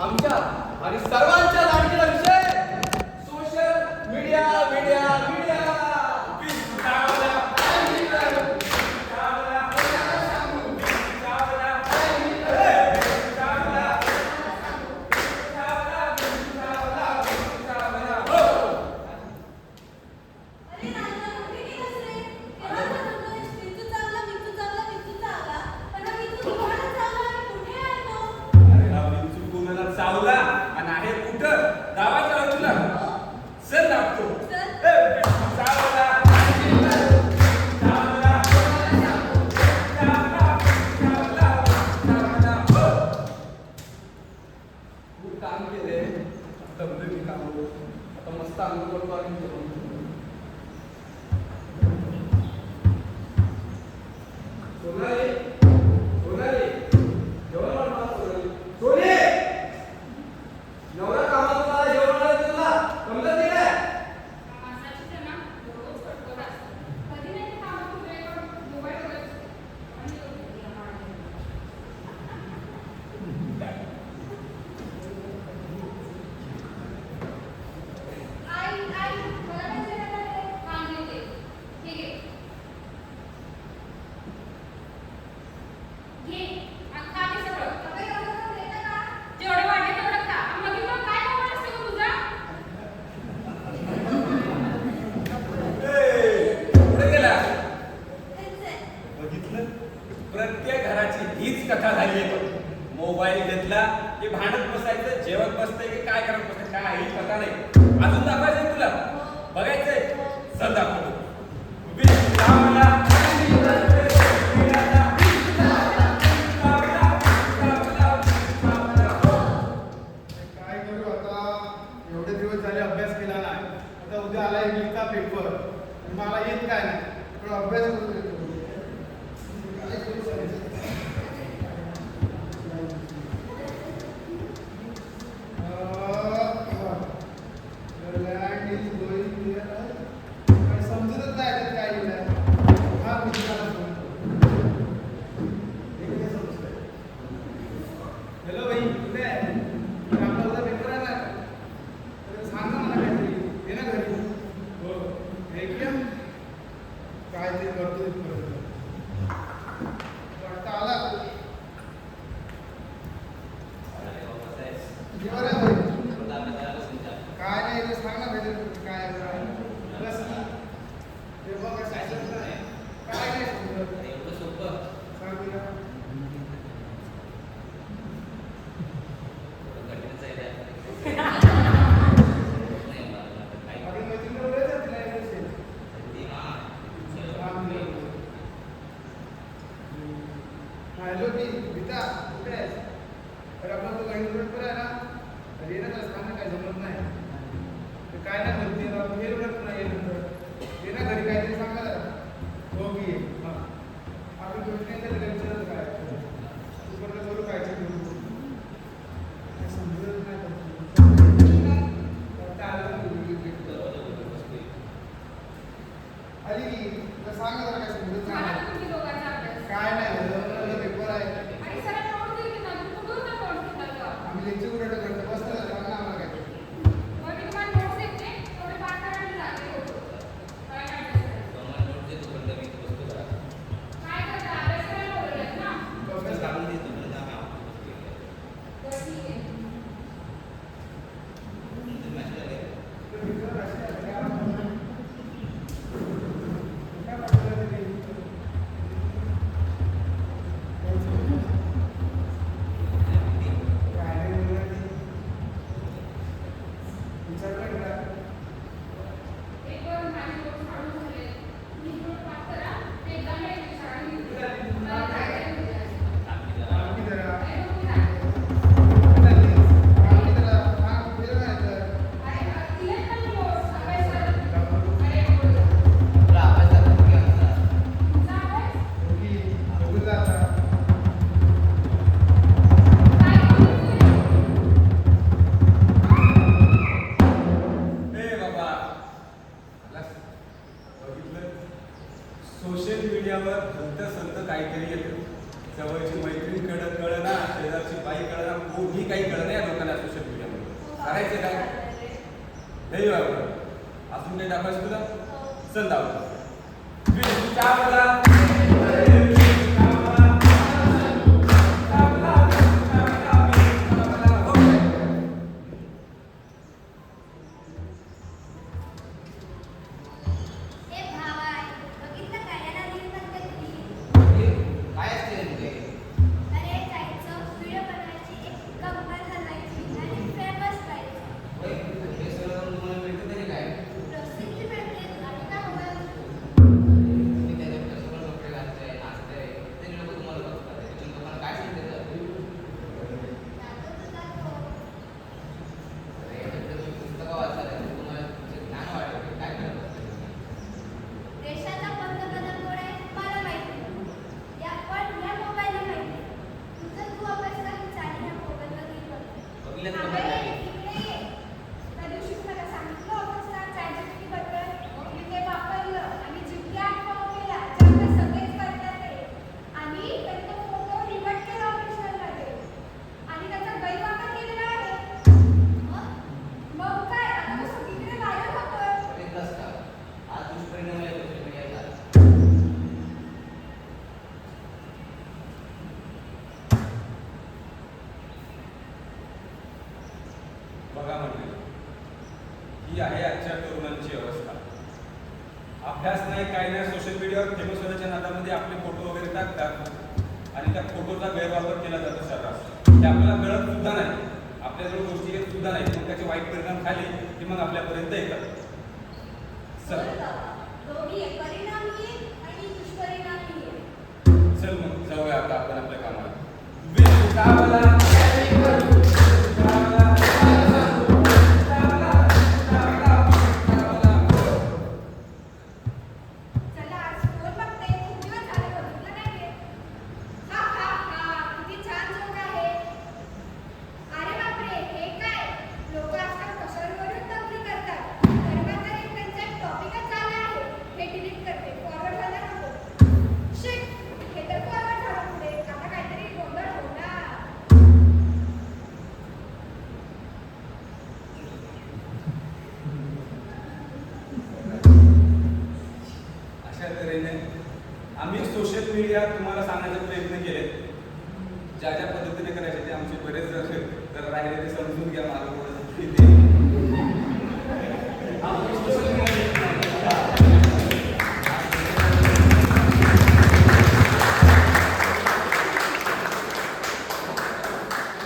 आमच्या आणि सर्वांच्या लाडकीला विचार काम केले मी काम. आता मस्त आंघोळ पाहून भांडत बसायचं जेवण बसतंय की काय करत बसत काय पता नाही. अजून दाखवायचं तुला. बघायचंय. चल दाखवतो काय करू आता? एवढे दिवस झाले अभ्यास केला उद्या पेपर मला येत काय नाही? पण अभ्यास काय नाही ते सांग ना काय बस ते बघा काय नाही एवढं हॅलो मी गीता कुठे आहेस? तर आपण तो गाडी पर आहे ना. येणं असताना काय जमत नाही. तर काय ना करते येणार नाही येणार. ते ना घरी काहीतरी सांगा. हो की आपण गोष्टी विचारत काय? तू पण करू काय समजत नाही आली सांगा जरा काय समजत नाही. काय नाही पेपर आहे. आम्ही लेक्चर काही कळलं नाही लोकांना सोशल मीडियामध्ये करायचं काय? नाही अजून काही दाखवायचं तुला? चल दाखवा. चार with the बघा म्हणजे. ही आहे आजच्या तरुणांची अवस्था. अभ्यास नाही काही नाही सोशल मीडियावर फेमस होण्याच्या नादामध्ये आपले फोटो वगैरे टाकतात. आणि त्या फोटोचा गैरवापर केला जातो सर्रास. ते आपल्याला कळत सुद्धा नाही. आपल्याजवळ गोष्टी येत सुद्धा नाही. मग त्याचे वाईट परिणाम खाले ते मग आपल्यापर्यंत येतात. सर चल मग जाऊया आता आपण आपल्या कामात. मी या तुम्हाला सांगण्याचा प्रयत्न केले ज्या ज्या पद्धतीने करायचे ते आमचे बरेच तर राहिले ते समजून घ्या मला